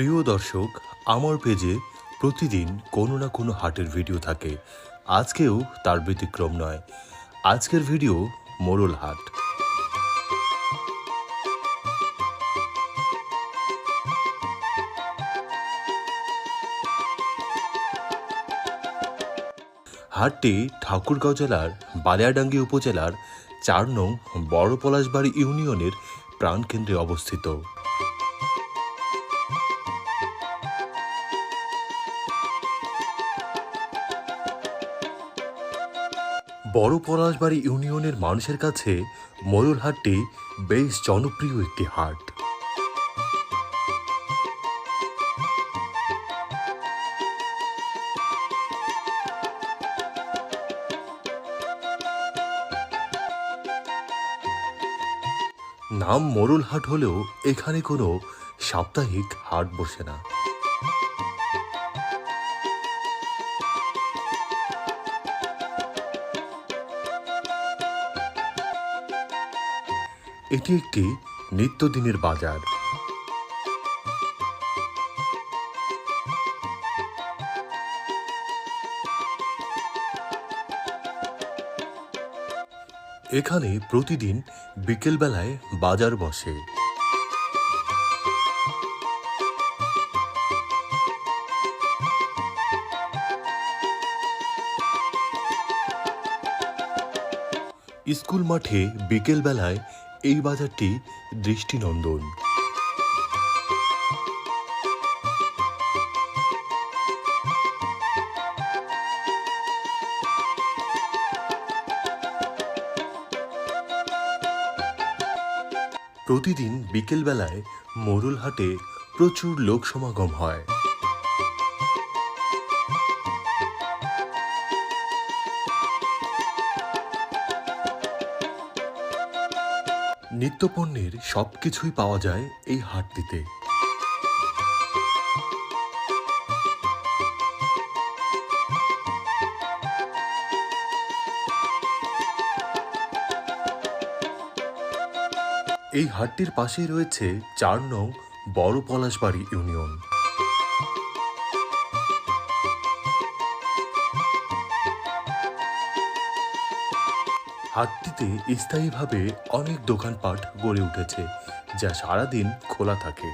প্রিয় দর্শক, আমার পেজে প্রতিদিন কোনো না কোনো হাটের ভিডিও থাকে। আজকেও তার ব্যতিক্রম নয়। আজকের ভিডিও মোরল হাট। হাটটি ঠাকুরগাঁও জেলার বালিয়াডাঙ্গি উপজেলার চার নং বড় পলাশবাড়ি ইউনিয়নের প্রাণকেন্দ্রে অবস্থিত। বড় পলাশবাড়ি ইউনিয়নের মানুষের কাছে ময়ূর হাটটি বেশ জনপ্রিয় একটি হাট। নাম মোরল হাট হলেও এখানে কোনো সাপ্তাহিক হাট বসে না। এটি একটি নিত্যদিনের বাজার। এখানে প্রতিদিন বিকেলবেলায় বাজার বসে। স্কুল মাঠে বিকেলবেলায় এই বাজারটি দৃষ্টিনন্দন। প্রতিদিন বিকেলবেলায় মোরুল হাটে প্রচুর লোক সমাগম হয়। নিত্যপণ্যের সব কিছুই পাওয়া যায় এই হাটটিতে। এই হাটটির পাশেই রয়েছে চার নং বড় পলাশবাড়ি ইউনিয়ন। হাটটিতে স্থায়ীভাবে অনেক দোকানপাট গড়ে উঠেছে যা সারাদিন খোলা থাকে।